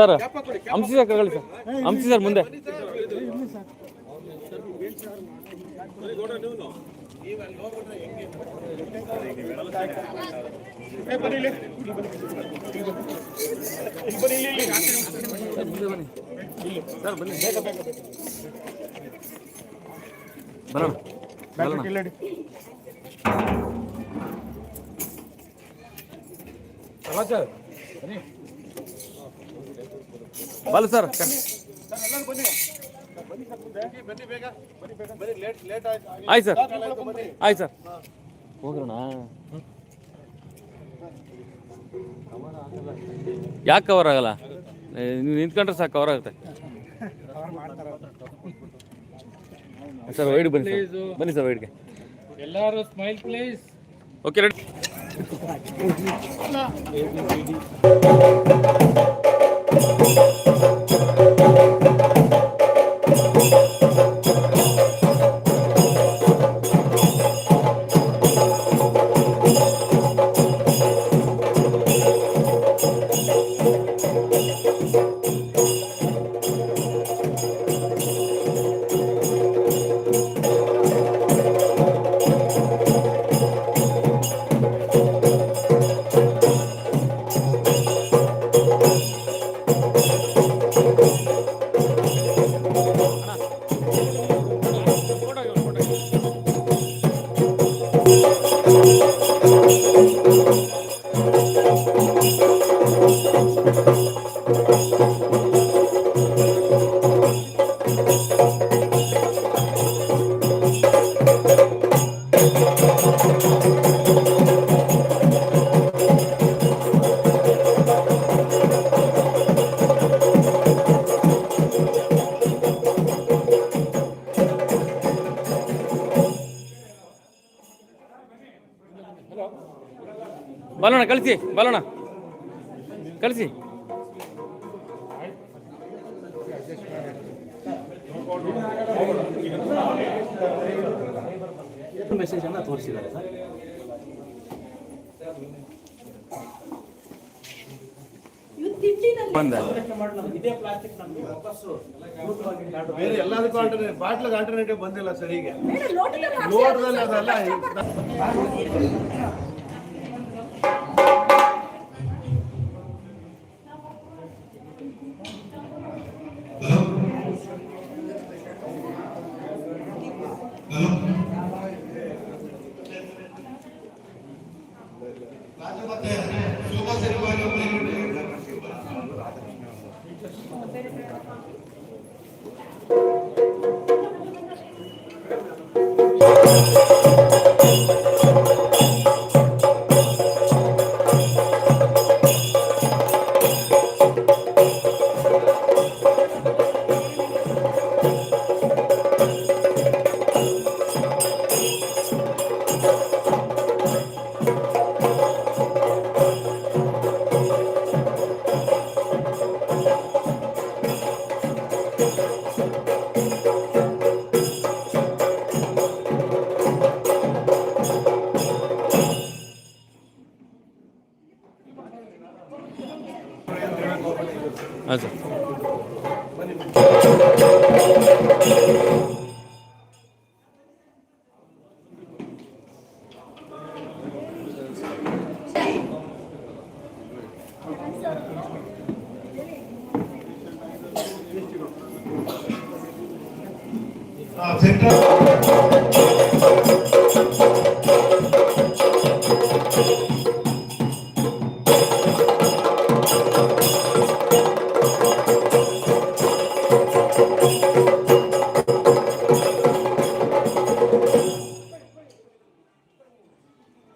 Sir ಹಂಸಿ sir ಕರ್ಕೊಳ್ಳಿ sir. ಹಂಸಿ sir ಮುಂದೆ. Sir ಬನ್ನಿ ಬರೋಣ ಬರೋಣ ಬಾಲು ಸರ್. ಆಯ್ತು ಸರ್. ಆಯ್ತು ಸರ್. ಹೋಗೋಣ ಯಾಕೆ ಕವರ್ ಆಗಲ್ಲ? ನೀವು ನಿಂತ್ಕೊಂಡ್ರೆ ಸಾಕು ಕವರ್ ಆಗುತ್ತೆ. ಸರ್ ವೈಡ್ ಬನ್ನಿ ಬನ್ನಿ ಸರ್ ವೈಡ್ಗೆ ಎಲ್ಲರೂ ಸ್ಮೈಲ್ ಪ್ಲೀಸ್ ಓಕೆ ರೆಡಿ ಬರೋಣ ಕಳಿಸಿ ಬಲೋಣ ಕಳಿಸಿ. ಮೆಸೇಜ್ ಅನ್ನ ತೋರಿಸಿದ್ದಾರೆ ಸರ್. ಬಂದ. ಇದೇ ಪ್ಲಾಸ್ಟಿಕ್ ನಮ್ಗೆ ವಾಪಸ್ಸು. ಬೇರೆ ಎಲ್ಲದಕ್ಕೂ ಬಾಟ್ಲಿಗೆ ಆಲ್ಟರ್ನೇಟಿವ್ ಬಂದಿಲ್ಲ ಸರ್ ಈಗ ಅದೆಲ್ಲ Aqui eu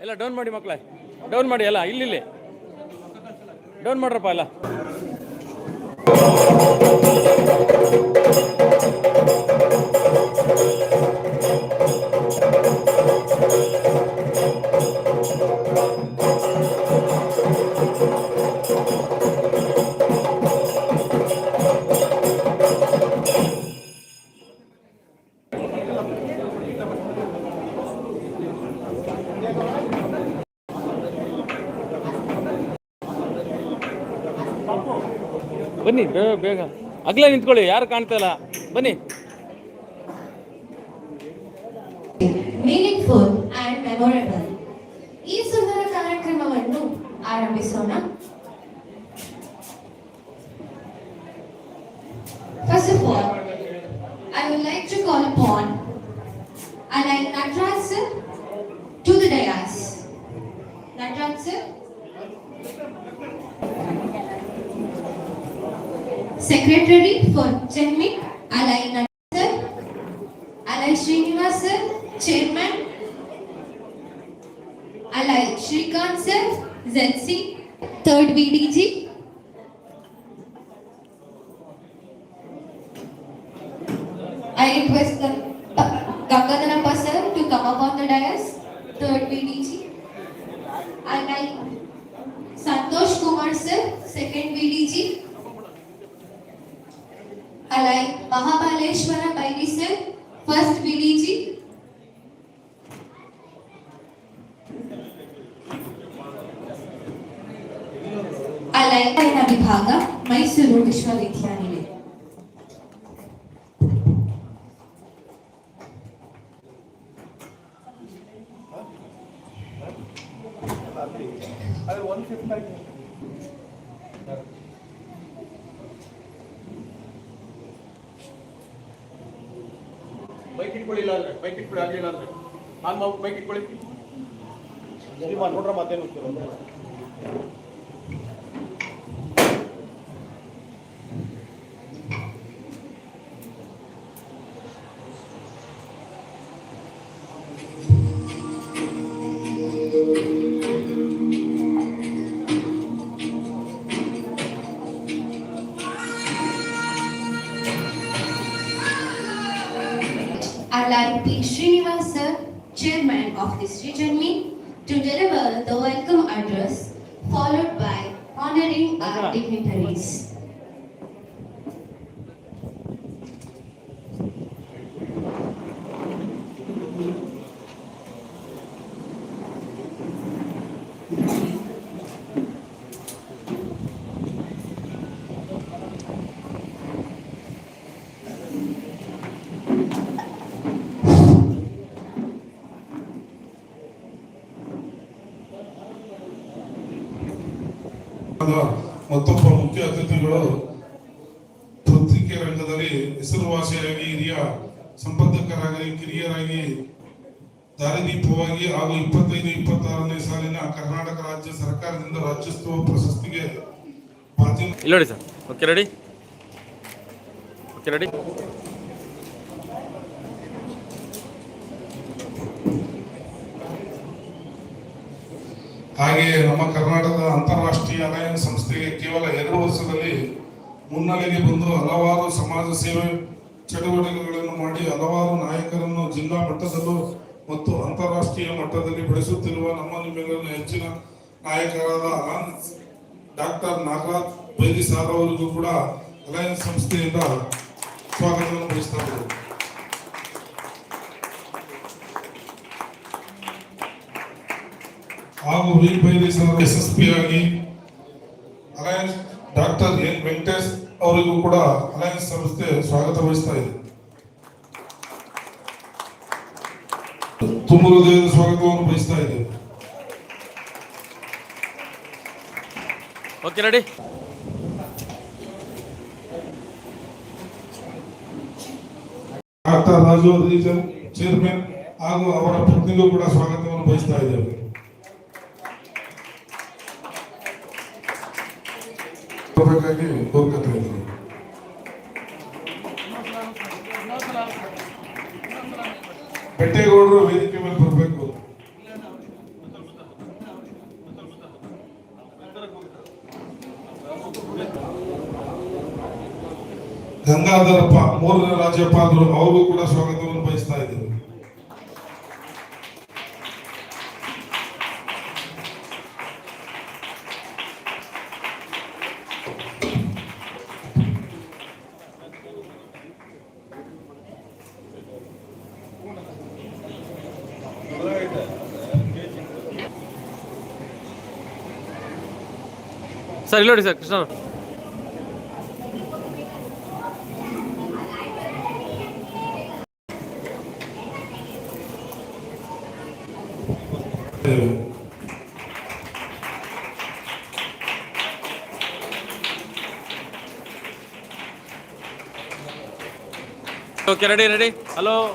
ಎಲ್ಲ ಡೌನ್ ಮಾಡಿ ಮಕ್ಕಳೇ ಡೌನ್ ಮಾಡಿ ಎಲ್ಲ ಇಲ್ಲಿ ಡೌನ್ ಮಾಡ್ರಪ್ಪ ಎಲ್ಲ. ಅಗ್ಲೇ ನಿಂತ್ಕೊಳ್ಳಿ ಯಾರು ಕಾಣ್ತಾ ಇಲ್ಲ ಬನ್ನಿ ಮೀನಿಂಗ್ಫುಲ್ ಅಂಡ್ ಮೆಮೊರೇಬಲ್ ಈ ಸುಂದರ ಕಾರ್ಯಕ್ರಮವನ್ನು ಆರಂಭಿಸೋಣ First of all, I would like to call upon Alai Natraj sir to the dais. Natraj sir. Secretary for Chenmik, Alai Natraj sir. Alai Srinivas sir, Chairman. Alai Shrikant sir, ZC, third VDG. I request the Gangadharappa sir to come up on the dais, third VDG. Alai Santosh Kumar sir, second VDG. Alai Mahabaleshwar बैनी से first Willie जी। अलाई विभाग मैसूर विश्वविद्यालय। Bike ಇಟ್ಕೊಳ್ಳಿ ಆಗಲಿಲ್ಲ ಅಂದ್ರೆ. ಮಾಡ್ಬಿಟ್ಟು bike ಇಟ್ಕೊಳ್ಳಿ. ನೋಡ್ರ ಮತ್ತೇನು ಮತ್ತೊಬ್ಬ ಮುಖ್ಯ ಅತಿಥಿಗಳು ಪತ್ರಿಕೆ ರಂಗದಲ್ಲಿ ಹೆಸರುವಾಸಿಯಾಗಿ ಹಿರಿಯ ಸಂಪಾದಕರಾಗಿ ಕಿರಿಯರಾಗಿ ದಾರಿದೀಪವಾಗಿ ಹಾಗೂ ಇಪ್ಪತ್ತೈದು, ಇಪ್ಪತ್ತಾರನೇ ಸಾಲಿನ ಕರ್ನಾಟಕ ರಾಜ್ಯ ಸರ್ಕಾರದಿಂದ ರಾಜ್ಯೋತ್ಸವ ಪ್ರಶಸ್ತಿಗೆ ನೋಡಿ sir. Okay ready okay ready ಹಾಗೆಯೇ ನಮ್ಮ ಕರ್ನಾಟಕದ ಅಂತಾರಾಷ್ಟ್ರೀಯ ಅಲಯನ್ಸ್ ಸಂಸ್ಥೆಗೆ ಕೇವಲ ಎರಡು ವರ್ಷದಲ್ಲಿ ಮುನ್ನೆಲೆಗೆ ಬಂದು ಹಲವಾರು ಸಮಾಜ ಸೇವೆ ಚಟುವಟಿಕೆಗಳನ್ನು ಮಾಡಿ ಹಲವಾರು ನಾಯಕರನ್ನು ಜಿಲ್ಲಾ ಮಟ್ಟದಲ್ಲೂ ಮತ್ತು ಅಂತಾರಾಷ್ಟ್ರೀಯ ಮಟ್ಟದಲ್ಲಿ ಬೆಳೆಸುತ್ತಿರುವ ನಮ್ಮ ನಿಮ್ಮೆಲ್ಲರ ಹೆಚ್ಚಿನ ನಾಯಕರಾದ ಡಾಕ್ಟರ್ ನಾಗರಾಜ್ ಬೈರಿ ಸಾರ್ ಅವರಿಗೂ ಕೂಡ ಅಲಯನ್ಸ್ ಸಂಸ್ಥೆಯಿಂದ ಸ್ವಾಗತವನ್ನು ಬಯಸ್ತಾ ಇದ್ದೇವೆ. ಹಾಗೂ ವೀರ್ ಬೈರಿ ಸರ್ ಯಶಸ್ವಿಯಾಗಿ ಅಲಯನ್ಸ್ ಡಾಕ್ಟರ್ ಎನ್ ವೆಂಕಟೇಶ್ ಅವರಿಗೂ ಕೂಡ ಅಲಯನ್ಸ್ ಸಂಸ್ಥೆ ಸ್ವಾಗತ ವಹಿಸ್ತಾ ಇದೆ. ತುಂಬ ಹೃದಯದ ಸ್ವಾಗತವನ್ನು ಬಯಸ್ತಾ ಇದ್ದೇವೆ okay ready doctor Raju region chairman ಹಾಗೂ ಅವರ ಪತ್ನಿಗೂ ಕೂಡ ಸ್ವಾಗತವನ್ನು ಬಯಸ್ತಾ ಇದ್ದೇವೆ ಬರಬೇಕಾಗಿ ಕೋರ್ಕತ್ತಾ ಇದ್ದೀನಿ ಬೆಟ್ಟೇಗೌಡರು ವೇದಿಕೆ ಮೇಲೆ ಬರಬೇಕು. ಗಂಗಾಧರಪ್ಪ, ಮೂರನೇ ರಾಜ್ಯಪಾಲರು ಅವರು ಕೂಡ ಸ್ವಾಗತವನ್ನು ಬಯಸ್ತಾ ಇದ್ದೇವೆ Okay, ready, ready. Hello.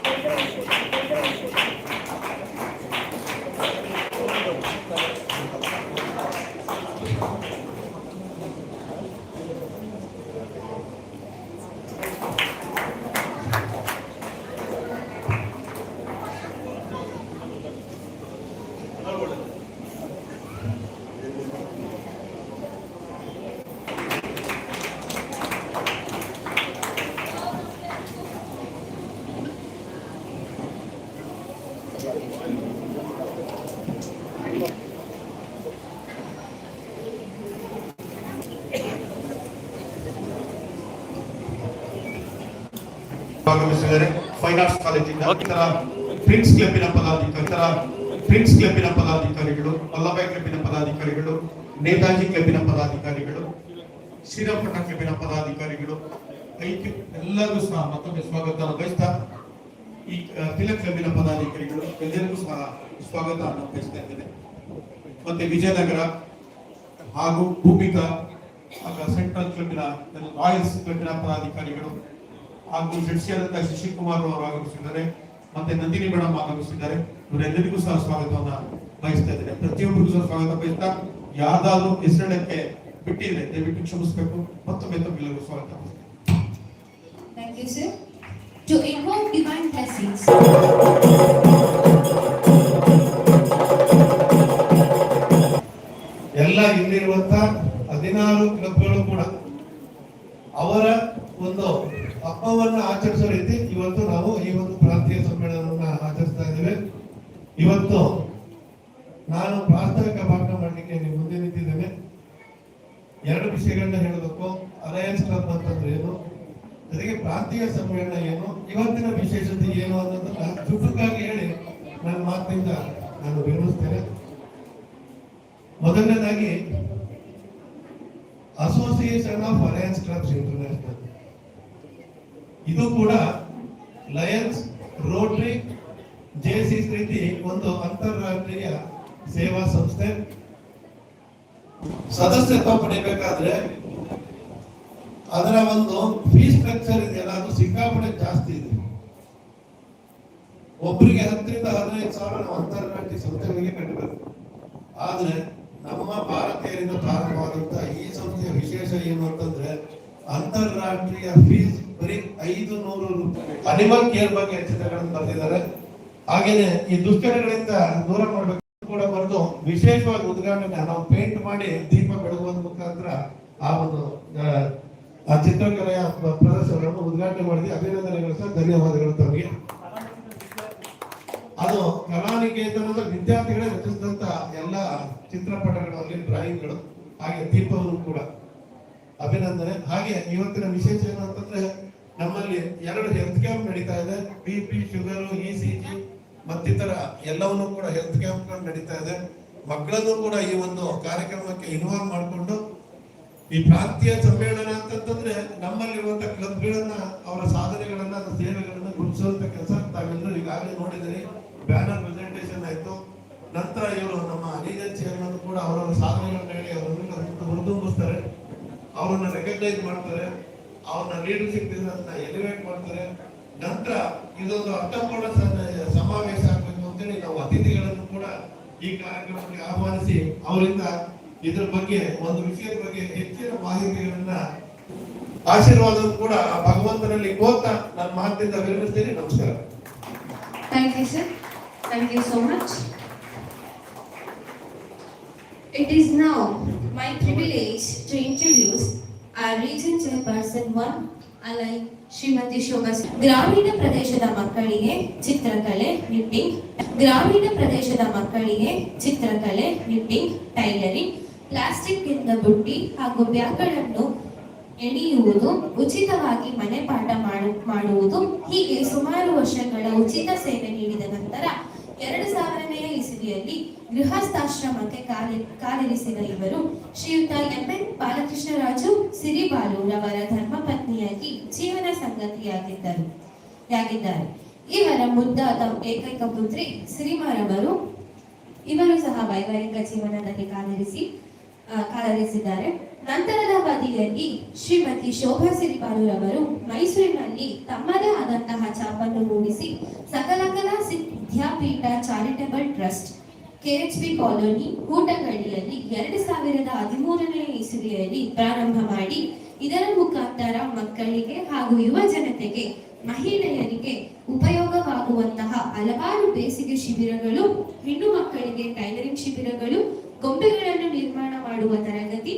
ಭಾಗವಹಿಸಿದ್ದಾರೆ ಫೈನ್ ಆರ್ಟ್ಸ್ ಕಾಲೇಜಿಂದ Okay. ಇತರ ಪ್ರಿನ್ಸ್ ಕ್ಲಬ್ಬಿನ ಪದಾಧಿಕಾರಿ ಇತರ ಪ್ರಿನ್ಸ್ ಕ್ಲಬ್ಬಿನ ಪದಾಧಿಕಾರಿಗಳು ವಲ್ಲಭಾಯ್ ಕ್ಲಬ್ಬಿನ ಪದಾಧಿಕಾರಿಗಳು ನೇತಾಜಿ ಕ್ಲಬ್ಬಿನ ಪದಾಧಿಕಾರಿಗಳು ಶ್ರೀರಂಗಪಟ್ಟಣ ಕ್ಲಬ್ಬಿನ ಪದಾಧಿಕಾರಿಗಳು ಎಲ್ಲರಿಗೂ ಸಹ ಮತ್ತೊಮ್ಮೆ ಸ್ವಾಗತ ಬಯಸ್ತಾ ಈ ತಿಲಕ್ ಕ್ಲಬ್ಬಿನ ಪದಾಧಿಕಾರಿಗಳು ಎಲ್ಲರಿಗೂ ಸಹ ಸ್ವಾಗತ ಬಯಸ್ತಾ ಇದ್ದೇನೆ ಮತ್ತೆ ವಿಜಯನಗರ ಹಾಗೂ ಭೂಮಿಕಾ ಸೆಂಟ್ರಲ್ ಕ್ಲಬ್ಬಿನ ರಾಯಲ್ಸ್ ಕ್ಲಬ್ಬಿನ ಪದಾಧಿಕಾರಿಗಳು ಹಾಗೂ ಜಡ್ಸಿಯಾದಂತಹ ಶಶಿಕುಮಾರ್ ಅವರು ಆಗಮಿಸಿದ್ದಾರೆ. ಮತ್ತೆ ನಂದಿನಿ ಮೇಡಮ್ ಆಗಮಿಸಿದ್ದಾರೆ. ಇವರೆಲ್ಲರಿಗೂ ಸಹ ಸ್ವಾಗತವನ್ನ ಬಯಸ್ತಾ ಇದ್ದಾರೆ ಪ್ರತಿಯೊಬ್ಬರಿಗೂ ಸಹ ಸ್ವಾಗತ ಬಯಸ್ತಾ ಯಾವ್ದಾದ್ರು ಹೆಸರಣಕ್ಕೆ ಬಿಟ್ಟಿದ್ರೆ ದಯವಿಟ್ಟು ಕ್ಷಮಿಸಬೇಕು. ಮತ್ತೊಮ್ಮೆ ತಮ್ಮೆಲ್ಲರಿಗೂ ಸ್ವಾಗತ Thank you, sir. To invoke divine blessings. ಎಲ್ಲ ಇಲ್ಲಿರುವಂತ ಹದಿನಾರು ಕ್ಲಬ್ಗಳು ಕೂಡ ಅವರ ಒಂದು ಹಬ್ಬವನ್ನು ಆಚರಿಸೋ ರೀತಿ ಇವತ್ತು ನಾವು ಈ ಒಂದು ಪ್ರಾಂತೀಯ ಸಮ್ಮೇಳನವನ್ನ ಆಚರಿಸ್ತಾ ಇದ್ದೇವೆ. ಇವತ್ತು ನಾನು ಪ್ರಾಸ್ತಾವಿಕ ಭಾಷಣ ಮಾಡಲಿಕ್ಕೆ ನಿಮ್ಮ ಮುಂದೆ ನಿಂತಿದ್ದೇನೆ. ಎರಡು ವಿಷಯಗಳನ್ನ ಹೇಳಬೇಕು. ಅಲಯನ್ಸ್ ಕ್ಲಬ್ ಅಂತಂದ್ರೆ ಏನು? ಜೊತೆಗೆ ಪ್ರಾಂತೀಯ ಸಮ್ಮೇಳನ ಏನು? ಇವತ್ತಿನ ವಿಶೇಷತೆ ಏನು ಅನ್ನೋದನ್ನ ಚುಟುಕಾಗಿ ಹೇಳಿ ನನ್ನ ಮಾತಿನಿಂದ ನಾನು ವಿವರಿಸ್ತೇನೆ. ಮೊದಲನೇದಾಗಿ association of alliance clubs international ಇದು ಕೂಡ ಲಯನ್ಸ್, ರೋಟರಿ ಜೆಸಿ ರೀತಿ ಒಂದು ಅಂತಾರಾಷ್ಟ್ರೀಯ ಸೇವಾ ಸಂಸ್ಥೆ. ಸದಸ್ಯತ್ವ ಪಡಿಬೇಕಾದ್ರೆ ಅದರ ಒಂದು ಫೀಸ್ ಸ್ಟ್ರಕ್ಚರ್ ಇದೆ ಅದು ಸಿಕ್ಕಾಪಟ್ಟೆ ಜಾಸ್ತಿ ಇದೆ. ಒಬ್ಬರಿಗೆ ಹತ್ತರಿಂದ ಹದಿನೈದು ಸಾವಿರ ಅಂತಾರಾಷ್ಟ್ರೀಯ ಸಂಸ್ಥೆಗಳಿಗೆ ಕಟ್ಟಬೇಕು ಆದ್ರೆ ನಮ್ಮ ಭಾರತೀಯರಿಂದ ಪ್ರಾರಂಭವಾದಂತಹ ಈ ಸಂಸ್ಥೆಯ ವಿಶೇಷ ಏನು ಅಂತಂದ್ರೆ ಅಂತಾರಾಷ್ಟ್ರೀಯ ಫೀಸ್ ಬರೀ ಐದು ನೂರು ರೂಪಾಯಿ. ಅನಿಮಲ್ ಕೇರ್ ಬಗ್ಗೆ ಚಿತ್ರಗಳನ್ನು ಬರೆದಿದ್ದಾರೆ. ಹಾಗೇನೆ ಈ ದುಷ್ಕರಣೆಗಳಿಂದ ದೂರ ಮಾಡಬೇಕು ಕೂಡ ಬರೆದು ವಿಶೇಷವಾಗಿ ಉದ್ಘಾಟನೆ ನಾವು ಪೇಂಟ್ ಮಾಡಿ ದೀಪ ಬೆಳಗುವುದ ಮುಖಾಂತರ ಆ ಒಂದು ಆ, ಚಿತ್ರಕಲೆಯ ಪ್ರದರ್ಶನವನ್ನು ಉದ್ಘಾಟನೆ ಮಾಡಿದ್ವಿ. ಅಭಿನಂದನೆಗಳು ಸಹ ಧನ್ಯವಾದಗಳು ತಮಗೆ. ಅದು ಕಲಾನಿಕೇತನದ ವಿದ್ಯಾರ್ಥಿಗಳೇ ರಚಿಸಿದಂತ ಎಲ್ಲ ಚಿತ್ರಪಟಗಳಲ್ಲಿ ಡ್ರಾಯಿಂಗ್ಗಳು ಹಾಗೆ ದೀಪವನ್ನು ಕೂಡ. ಅಭಿನಂದನೆ. ಹಾಗೆ ಇವತ್ತಿನ ವಿಶೇಷ ಏನಂತಂದ್ರೆ ನಮ್ಮಲ್ಲಿ ಎರಡು ಹೆಲ್ತ್ ಕ್ಯಾಂಪ್ ನಡೀತಾ ಇದೆ B P sugar E C G ಮತ್ತಿತರ ಎಲ್ಲವನ್ನು ಕೂಡ ಹೆಲ್ತ್ ಕ್ಯಾಂಪ್ ನಡೀತಾ ಇದೆ. ಮಕ್ಕಳನ್ನು ಕೂಡ ಈ ಒಂದು ಕಾರ್ಯಕ್ರಮಕ್ಕೆ ಇನ್ವಾಲ್ವ್ ಮಾಡಿಕೊಂಡು ಈ ಪ್ರಾಂತೀಯ ಸಮ್ಮೇಳನ ಅಂತಂತಂದ್ರೆ ನಮ್ಮಲ್ಲಿರುವಂತ ಕ್ಲಬ್ಗಳನ್ನ, ಅವರ ಸಾಧನೆಗಳನ್ನ ಸೇವೆಗಳನ್ನ ಗುರುತಿಸುವಂತ ಕೆಲಸ ತಾವೆಲ್ಲರೂ ಈಗಾಗಲೇ ನೋಡಿದಿರಿ ಬ್ಯಾನರ್ ಪ್ರೆಸೆಂಟೇಷನ್ ಆಯ್ತು. ನಂತರ ಇವರು ನಮ್ಮ ಲೀಗಲ್ ಚೇರ್ಮನ್ ಕೂಡ ಅವರವರ ಸಾಧನೆಗಳನ್ನ ಹೇಳಿ ಅವರನ್ನ ಹುರಿದುಂಬಿಸ್ತಾರೆ. ಅವರನ್ನ ರೆಕಗ್ನೈಸ್ ಮಾಡ್ತಾರೆ. ಅವ್ರನ್ನ ಲೀಡರ್ಶಿಪ್ ಎಲಿವೇಟ್ ಮಾಡ್ತಾರೆ. ನಂತರ ಇದೊಂದು ಅರ್ಥಪೂರ್ಣ ಸಮಾವೇಶ ಆಗಬೇಕು ಅಂತೇಳಿ ನಾವು ಅತಿಥಿಗಳನ್ನು ಕೂಡ ಈ ಕಾರ್ಯಕ್ರಮಕ್ಕೆ ಆಹ್ವಾನಿಸಿ ಅವರಿಂದ ಇದ್ರ ಬಗ್ಗೆ ಒಂದು ವಿಷಯದ ಬಗ್ಗೆ ಹೆಚ್ಚಿನ ಮಾಹಿತಿಗಳನ್ನ ಆಶೀರ್ವಾದ ಕೂಡ ಭಗವಂತನಲ್ಲಿ ಕೋರ್ತಾ ನನ್ನ ಮಾತಿನಿಂದ ವಿರಮಿಸ್ತೀನಿ. ನಮಸ್ಕಾರ. Thank you sir thank you so much it is now my privilege to introduce our region chairperson one ally Shrimati Shobha ಗ್ರಾಮೀಣ ಪ್ರದೇಶದ ಮಕ್ಕಳಿಗೆ ಚಿತ್ರಕಲೆ ನಿಟ್ಟಿಂಗ್ ಗ್ರಾಮೀಣ ಪ್ರದೇಶದ ಮಕ್ಕಳಿಗೆ ಚಿತ್ರಕಲೆ ನಿಟ್ಟಿಂಗ್ ಟೈಲರಿಂಗ್, ಪ್ಲಾಸ್ಟಿಕ್ ಇಂದ ಬುಟ್ಟಿ ಹಾಗೂ ಬ್ಯಾಗ್ಗಳನ್ನು ಎಣಿಯುವುದು ಉಚಿತವಾಗಿ ಮನೆ ಪಾಠ ಮಾಡು, ಮಾಡುವುದು, ಹೀಗೆ ಸುಮಾರು ವರ್ಷಗಳ ಉಚಿತ ಸೇವೆ ನೀಡಿದ ನಂತರ ಎರಡು ಸಾವಿರನೆಯ ಇಸವಿಯಲ್ಲಿ ಗೃಹಸ್ಥಾಶ್ರಮಕ್ಕೆ ಕಾಲಿ, ಕಾಲಿರಿಸಿದ ಇವರು, ಶ್ರೀಯುತ ಎಂ. ಎನ್. ಬಾಲಕೃಷ್ಣರಾಜು ಸಿರಿಬಾಲುರವರ ಧರ್ಮಪತ್ನಿಯಾಗಿ ಜೀವನ ಸಂಗತಿಯಾಗಿದ್ದರು, ಯಾಗಿದ್ದಾರೆ. ಇವರ ಮುದ್ದಾದ ಏಕೈಕ ಪುತ್ರಿ ಸಿರಿಮಾರವರು, ಇವರು ಸಹ ವೈವಾಹಿಕ ಜೀವನದಲ್ಲಿ ಕಾಲಿರಿಸಿ ಕಾಲರಿಸಿದ್ದಾರೆ. ನಂತರದ ಅವಧಿಯಲ್ಲಿ ಶ್ರೀಮತಿ ಶೋಭಾ ಸಿರಿಪಾಲುರವರು ಮೈಸೂರಿನಲ್ಲಿ ತಮ್ಮದೇ ಆದಂತಹ ಚಾಪನ್ನು ಮೂಡಿಸಿ, ಸಕಲ ಕಲಾ ಸಿ- ವಿದ್ಯಾಪೀಠ ಚಾರಿಟಬಲ್ ಟ್ರಸ್ಟ್ ಕೆಎಚ್ಬಿ ಕಾಲೋನಿ ಕೂಟಗಳಲ್ಲಿ ಎರಡು ಸಾವಿರದ ಹದಿಮೂರನೇ ಇಸುವಿಯಲ್ಲಿ ಪ್ರಾರಂಭ ಮಾಡಿ, ಇದರ ಮುಖಾಂತರ ಮಕ್ಕಳಿಗೆ ಹಾಗೂ ಯುವ ಜನತೆಗೆ, ಮಹಿಳೆಯರಿಗೆ ಉಪಯೋಗವಾಗುವಂತಹ ಹಲವಾರು ಬೇಸಿಗೆ ಶಿಬಿರಗಳು, ಹೆಣ್ಣು ಮಕ್ಕಳಿಗೆ ಟೈಲರಿಂಗ್ ಶಿಬಿರಗಳು, ಗೊಂಬೆಗಳನ್ನು ನಿರ್ಮಾಣ ಮಾಡುವ ತರಗತಿ,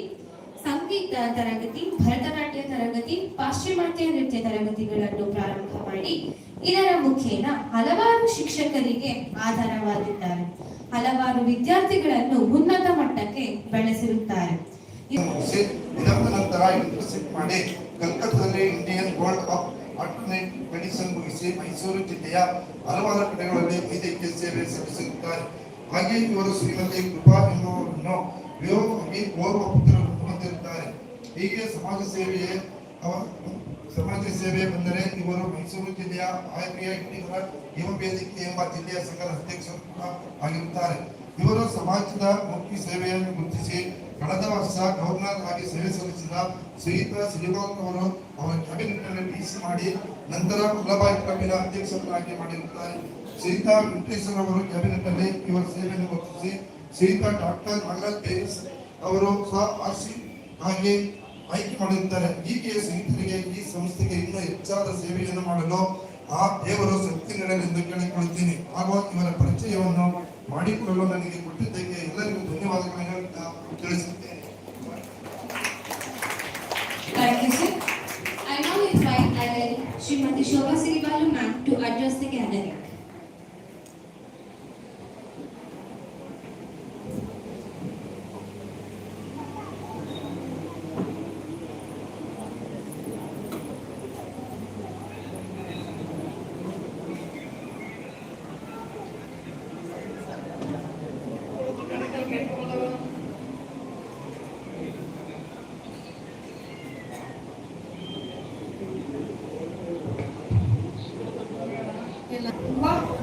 ಸಂಗೀತ ತರಗತಿ, ಭರತನಾಟ್ಯ ತರಗತಿ, ಪಾಶ್ಚಿಮಾತ್ಯ ನೃತ್ಯ ತರಗತಿಗಳನ್ನು ಪ್ರಾರಂಭ ಮಾಡಿ, ಇದರ ಮುಖೇನ ಹಲವಾರು ಶಿಕ್ಷಕರಿಗೆ ಆಧಾರವಾಗಿದ್ದಾರೆ. ಹಲವಾರು ವಿದ್ಯಾರ್ಥಿಗಳನ್ನು ಉನ್ನತ ಮಟ್ಟಕ್ಕೆ ಬೆಳೆಸಿರುತ್ತಾರೆ. ನಂತರ ಮಾಡಿ. ಕಲ್ಕತ್ತಾದಲ್ಲಿ Indian board of alternate medicine ಮುಗಿಸಿ ಮೈಸೂರು ಜಿಲ್ಲೆಯ ಹಲವಾರು ಕಡೆಗಳಲ್ಲಿ ವೈದ್ಯಕೀಯ ಸೇವೆ ಸಲ್ಲಿಸಿರುತ್ತಾರೆ ಹಾಗೆ ಇವರು ಶ್ರೀಮತಿ ಕೃಪಾ ವಿವಾಹವಾಗಿ ಓರ್ವ ಪುತ್ರರನ್ನು ಹೊಂದಿರುತ್ತಾರೆ. ಹೀಗೆ ಸಮಾಜ ಸೇವೆಯೇ ಅವ ಸಮಾಜ ಸೇವೆ ಬಂದರೆ ಇವರು ಮೈಸೂರು ಜಿಲ್ಲೆಯ ಆಯ್ಕೆಯ ಯುವ ವೇದಿಕೆ ಎಂಬ ಜಿಲ್ಲೆಯ ಸಂಘದ ಅಧ್ಯಕ್ಷರು ಕೂಡ ಆಗಿರುತ್ತಾರೆ. ಇವರು ಸಮಾಜದ ಮುಖ್ಯ ಸೇವೆಯನ್ನು ಗುರುತಿಸಿ ಕಳೆದ ವರ್ಷ ಗವರ್ನರ್ ಆಗಿ ಸೇವೆ ಸಲ್ಲಿಸಿದ ಶ್ರೀಯುತ ಶ್ರೀಗೋಲ್ ಅವರು ಅವರ ಕ್ಯಾಬಿನೆಟ್ನಲ್ಲಿ ಸಿ ಮಾಡಿ ನಂತರ ಕುಲಬಾಯಿ ಕ್ಲಬ್ಬಿನ ಅಧ್ಯಕ್ಷರನ್ನಾಗಿ ಮಾಡಿರುತ್ತಾರೆ. ಶ್ರೀತ ವೆಂಕಟೇಶ್ವರ ಅವರು ಕ್ಯಾಬಿನೆಟ್ನಲ್ಲಿ ಇವರ ಸೇವೆಯನ್ನು ಗುರುತಿಸಿ ಶ್ರೀಯುತ ಡಾಕ್ಟರ್ ನಾಗರಾಜ್ ಅವರು ಸಹ ಆರ್ಸಿ ಹಾಗೆ ಆಯ್ಕೆ ಮಾಡಿರುತ್ತಾರೆ ಹೀಗೆ ಸ್ನೇಹಿತರಿಗೆ ಈ ಸಂಸ್ಥೆಗೆ ಇನ್ನೂ ಹೆಚ್ಚಾದ ಸೇವೆಯನ್ನು ಮಾಡಲು ಆ ದೇವರು ಶಕ್ತಿ ಎಂದು ಕೇಳಿಕೊಳ್ಳುತ್ತೀನಿ. ಹಾಗೂ ಇವರ ಪರಿಚಯವನ್ನು ಮಾಡಿಕೊಳ್ಳಲು ನನಗೆ ಕೊಟ್ಟಿದ್ದಕ್ಕೆ ಎಲ್ಲರಿಗೂ ಧನ್ಯವಾದಗಳನ್ನು ತಿಳಿಸುತ್ತೇನೆ. Shrimati Shobha Siribalu ma'am to address the Srimati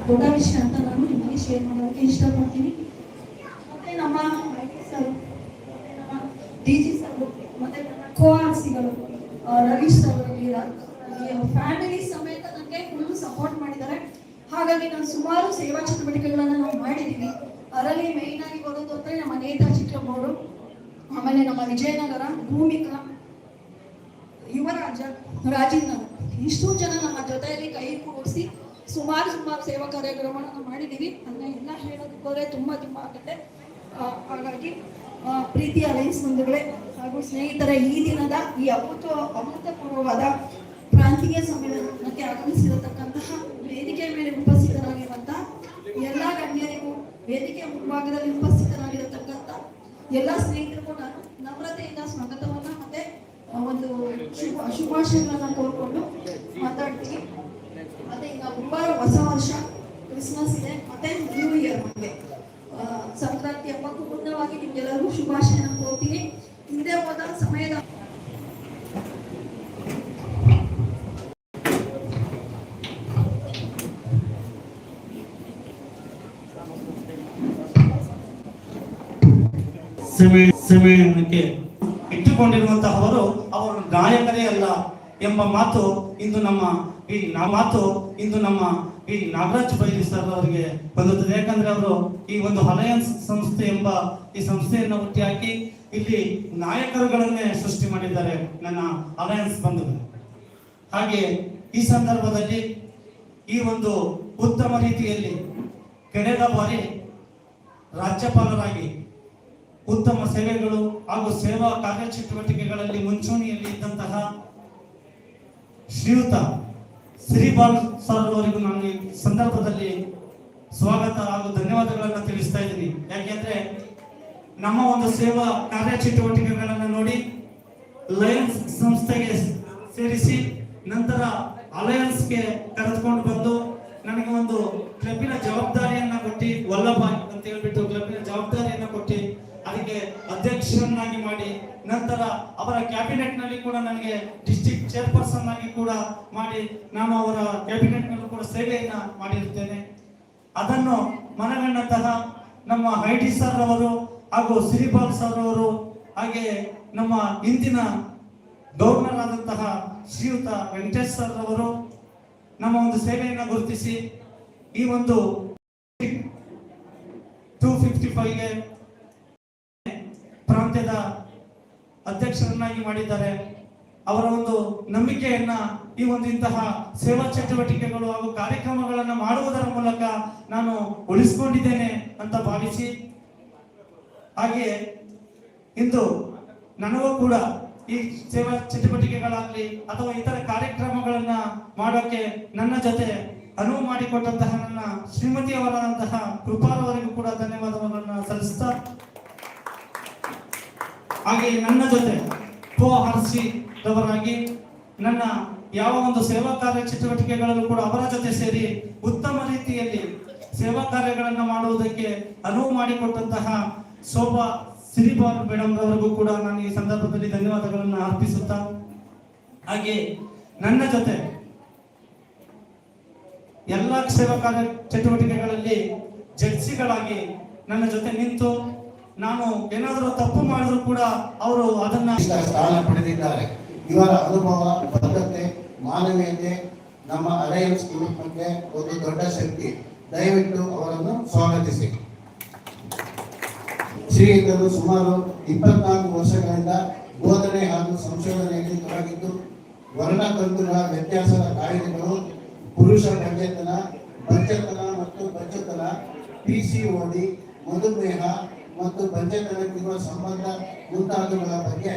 ದೊಡ್ಡ ಅಂತ ನಾನು ನಿಮಗೆ ಶೇರ್ ಮಾಡೋಕ್ಕೆ ಇಷ್ಟಪಡ್ತೀನಿ. ಮತ್ತೆ ನಮ್ಮ ಸರ್ ಸರ್ ಮತ್ತೆ ನನ್ನ ಕೋ ಆರ್ಸಿಗಳು ರವೀಶ್ ಸರ್ ಫ್ಯಾಮಿಲಿ ಸಮೇತ ನನಗೆ ಫುಲ್ ಸಪೋರ್ಟ್ ಮಾಡಿದ್ದಾರೆ. ಹಾಗಾಗಿ ನಾನು ಸುಮಾರು ಸೇವಾ ಚಟುವಟಿಕೆಗಳನ್ನ ನಾವು ಮಾಡಿದ್ದೀವಿ. ಅದರಲ್ಲಿ ಮೇಯ್ನ್ ಆಗಿ ಬರೋದು ಅಂದ್ರೆ ನಮ್ಮ ನೇತಾಜಿ ಕ್ಲಬ್ ಆಮೇಲೆ ನಮ್ಮ ವಿಜಯನಗರ ಭೂಮಿಕಾ ಯುವರಾಜ ರಾಜೀವ್ ನಗರ್. ಇಷ್ಟು ಜನ ನಮ್ಮ ಜೊತೆಯಲ್ಲಿ ಕೈ ಕೂಡಿಸಿ ಸುಮಾರು ಸುಮಾರು ಸೇವಾ ಕಾರ್ಯಕ್ರಮಗಳನ್ನು ಮಾಡಿದ್ದೀವಿ. ಅದನ್ನ ಎಲ್ಲ ಹೇಳೋದಕ್ಕೆ ಹೋದ್ರೆ ತುಂಬ ತುಂಬ ಆಗುತ್ತೆ. ಹಾಗಾಗಿ ಪ್ರೀತಿಯ ಅಲೈನ್ಸ್ ಬಂಧುಗಳೇ, ಹಾಗೂ ಸ್ನೇಹಿತರ, ಈ ದಿನದ ಈ ಅಭೂತ ಅಮೃತಪೂರ್ವವಾದ ಪ್ರಾಂತೀಯ ಸಮ್ಮೇಳನಕ್ಕೆ ಆಗಮಿಸಿರತಕ್ಕಂತಹ ವೇದಿಕೆ ಮೇಲೆ ಉಪಸ್ಥಿತರಾಗಿರುವಂತಹ ಎಲ್ಲ ಗಣ್ಯರಿಗೂ ವೇದಿಕೆ ಮುಂಭಾಗದಲ್ಲಿ ಉಪಸ್ಥಿತರಾಗಿರತಕ್ಕಂಥ ಎಲ್ಲ ಸ್ನೇಹಿತರಿಗೂ ನಾನು ನಮ್ರತೆಯಿಂದ ಸ್ವಾಗತವನ್ನ ಮತ್ತೆ ಒಂದು ಶುಭ, ಶುಭಾಶಯಗಳನ್ನ ಕೋರ್ಕೊಂಡು ಮಾತಾಡ್ತೀನಿ. ಮತ್ತೆ ಈಗ ಮುಂಬಾರ ಹೊಸ ವರ್ಷ ಕ್ರಿಸ್ಮಸ್ ಇದೆ, ಮತ್ತೆ ನ್ಯೂ ಇಯರ್ ನಮಗೆ ಸಂಕ್ರಾಂತಿ ಹಬ್ಬಕ್ಕೂ ಮುನ್ನವಾಗಿ ನಿಮ್ಗೆಲ್ಲರಿಗೂ ಶುಭಾಶಯ ಕೋರ್ತೀನಿ ಹಿಂದೆ ಹೋದ ಸಮಯದ ಇಟ್ಟುಕೊಂಡಿರುವಂತಹವರು ಅವರು ಗಾಯಕರೇ ಅಲ್ಲ ಎಂಬ ಮಾತು ಇಂದು ನಮ್ಮ ಈ ನಾ- ಮಾತು ಇಂದು ನಮ್ಮ ಈ ನಾಗರಾಜ್ ಬೈಲಿ ಸರ್ ಅವರಿಗೆ ಬಂದಿರುತ್ತದೆ ಯಾಕಂದ್ರೆ ಅವರು ಈ ಒಂದು ಅಲಯನ್ಸ್ ಸಂಸ್ಥೆ ಎಂಬ ಈ ಸಂಸ್ಥೆಯನ್ನು ಹುಟ್ಟಿ ಹಾಕಿ ಇಲ್ಲಿ ನಾಯಕರುಗಳನ್ನೇ ಸೃಷ್ಟಿ ಮಾಡಿದ್ದಾರೆ ನನ್ನ ಅಲಯನ್ಸ್ ಬಂಧುಗಳು. ಹಾಗೆ ಈ ಸಂದರ್ಭದಲ್ಲಿ ಈ ಒಂದು ಉತ್ತಮ ರೀತಿಯಲ್ಲಿ ಕಳೆದ ಬಾರಿ ರಾಜ್ಯಪಾಲರಾಗಿ ಉತ್ತಮ ಸೇವೆಗಳು ಹಾಗೂ ಸೇವಾ ಕಾರ್ಯಚಟುವಟಿಕೆಗಳಲ್ಲಿ ಮುಂಚೂಣಿಯಲ್ಲಿ ಇದ್ದಂತಹ ಶ್ರೀಯುತ ಶ್ರೀಪಾಲ್ ಸರ್ ಅವರಿಗೂ ನಾನು ಈ ಸಂದರ್ಭದಲ್ಲಿ ಸ್ವಾಗತ ಹಾಗೂ ಧನ್ಯವಾದಗಳನ್ನು ತಿಳಿಸ್ತಾ ಇದ್ದೀನಿ. ಯಾಕೆಂದ್ರೆ ನಮ್ಮ ಒಂದು ಸೇವಾ ಕಾರ್ಯಚಟುವಟಿಕೆಗಳನ್ನು ನೋಡಿ ಲಯನ್ಸ್ ಸಂಸ್ಥೆಗೆ ಸೇರಿಸಿ ನಂತರ ಅಲಯನ್ಸ್ಗೆ ಕರೆದುಕೊಂಡು ಬಂದು ನನಗೆ ಒಂದು ಕ್ಲಬ್ಬಿನ ಜವಾಬ್ದಾರಿಯನ್ನ ಕೊಟ್ಟು, ವಲ್ಲಭ ಅಂತ ಹೇಳ್ಬಿಟ್ಟು ಕ್ಲಬ್ಬಿನ ಜವಾಬ್ದಾರಿಯನ್ನ ಕೊಟ್ಟು, ಅದಕ್ಕೆ ಅಧ್ಯಕ್ಷರನ್ನಾಗಿ ನಂತರ ಅವರ ಕ್ಯಾಬಿನೆಟ್ನಲ್ಲಿ ಕೂಡ ನನಗೆ ಡಿಸ್ಟ್ರಿಕ್ಟ್ ಚೇರ್ಪರ್ಸನ್ ಆಗಿ ಕೂಡ ಮಾಡಿ ನಾನು ಅವರ ಕ್ಯಾಬಿನೆಟ್ ನಲ್ಲೂ ಕೂಡ ಸೇವೆಯನ್ನ ಮಾಡಿರುತ್ತೇನೆ. ಅದನ್ನು ಮನಗಂಡಂತಹ ನಮ್ಮ ಐ ಟಿ ಸರ್ ಅವರು ಹಾಗೂ ಸಿರಿಪಾಲ್ ಸರ್ ಅವರು ಹಾಗೆ ನಮ್ಮ ಇಂದಿನ ಗವರ್ನರ್ ಆದಂತಹ ಶ್ರೀಯುತ ವೆಂಕಟೇಶ್ ಸರ್ ಅವರು ನಮ್ಮ ಒಂದು ಸೇವೆಯನ್ನು ಗುರುತಿಸಿ ಈ ಒಂದು ಟೂ ಫಿಫ್ಟಿ ಫೈವ್ಗೆ ಪ್ರಾಂತ್ಯದ ಅಧ್ಯಕ್ಷರನ್ನಾಗಿ ಮಾಡಿದ್ದಾರೆ. ಅವರ ಒಂದು ನಂಬಿಕೆಯನ್ನ ಈ ಒಂದು ಇಂತಹ ಸೇವಾ ಚಟುವಟಿಕೆಗಳು ಹಾಗೂ ಕಾರ್ಯಕ್ರಮಗಳನ್ನು ಮಾಡುವುದರ ಮೂಲಕ ನಾನು ಉಳಿಸಿಕೊಂಡಿದ್ದೇನೆ ಅಂತ ಭಾವಿಸಿ, ಹಾಗೆ ಇಂದು ನನಗೂ ಕೂಡ ಈ ಸೇವಾ ಚಟುವಟಿಕೆಗಳಾಗಲಿ ಅಥವಾ ಇತರ ಕಾರ್ಯಕ್ರಮಗಳನ್ನ ಮಾಡೋಕೆ ನನ್ನ ಜೊತೆ ಅನುವು ಮಾಡಿಕೊಟ್ಟಂತಹ ನನ್ನ ಶ್ರೀಮತಿ ಶ್ರೀಮತಿಯವರಾದಂತಹ ಕೃಪಾರವರಿಗೂ ಕೂಡ ಧನ್ಯವಾದಗಳನ್ನು ಸಲ್ಲಿಸ್ತಾ ಹಾಗೆ ನನ್ನ ಜೊತೆ ಹರ್ಷಿ ರವರಾಗಿ ನನ್ನ ಯಾವ ಒಂದು ಸೇವಾ ಕಾರ್ಯ ಚಟುವಟಿಕೆಗಳಲ್ಲೂ ಕೂಡ ಅವರ ಜೊತೆ ಸೇರಿ ಉತ್ತಮ ರೀತಿಯಲ್ಲಿ ಸೇವಾ ಕಾರ್ಯಗಳನ್ನು ಮಾಡುವುದಕ್ಕೆ ಅನುವು ಮಾಡಿಕೊಟ್ಟಂತಹ ಶೋಭಾ ಸಿರಿಬಾಲ್ ಮೇಡಮ್ ರವರಿಗೂ ಕೂಡ ನಾನು ಈ ಸಂದರ್ಭದಲ್ಲಿ ಧನ್ಯವಾದಗಳನ್ನು ಅರ್ಪಿಸುತ್ತಾ, ಹಾಗೆ ನನ್ನ ಜೊತೆ ಎಲ್ಲ ಸೇವಾ ಕಾರ್ಯ ಚಟುವಟಿಕೆಗಳಲ್ಲಿ ಜಡ್ಸಿಗಳಾಗಿ ನನ್ನ ಜೊತೆ ನಿಂತು ನಾನು ಏನಾದರೂ ತಪ್ಪು ಮಾಡಿದ್ರು ಕೂಡ ಅವರು ಅದನ್ನ ಸ್ಥಾನ ಪಡೆದಿದ್ದಾರೆ. ಇವರ ಅನುಭವ ಬದ್ಧತೆ ಮಾನವೀಯತೆ, ನಮ್ಮ ಅಲಯನ್ಸ್ ಗ್ರೂಪ್ಗೆ ಒಂದು ದೊಡ್ಡ ಶಕ್ತಿ. ದಯವಿಟ್ಟು ಅವರನ್ನು ಸ್ವಾಗತಿಸಿ. ಶ್ರೀಯುತರು ಸುಮಾರು ಇಪ್ಪತ್ನಾಲ್ಕು ವರ್ಷಗಳಿಂದ ಬೋಧನೆ ಹಾಗೂ ಸಂಶೋಧನೆಯಲ್ಲಿ ತೊಡಗಿದ್ದು ವರ್ಣತಂತುಗಳ ವ್ಯತ್ಯಾಸದ ಕಾಯಿಲೆಗಳು, ಪುರುಷ ಬಂಜೆತನ ಬಂಜತನ ಮತ್ತು ಸಿ ಪಿಸಿಒಡಿ ಮಧುಮೇಹ ಮತ್ತು ಬಂಜೆತನಕ್ಕಿರುವ ಸಂಬಂಧ ಮುಂತಾದವುಗಳ ಬಗ್ಗೆ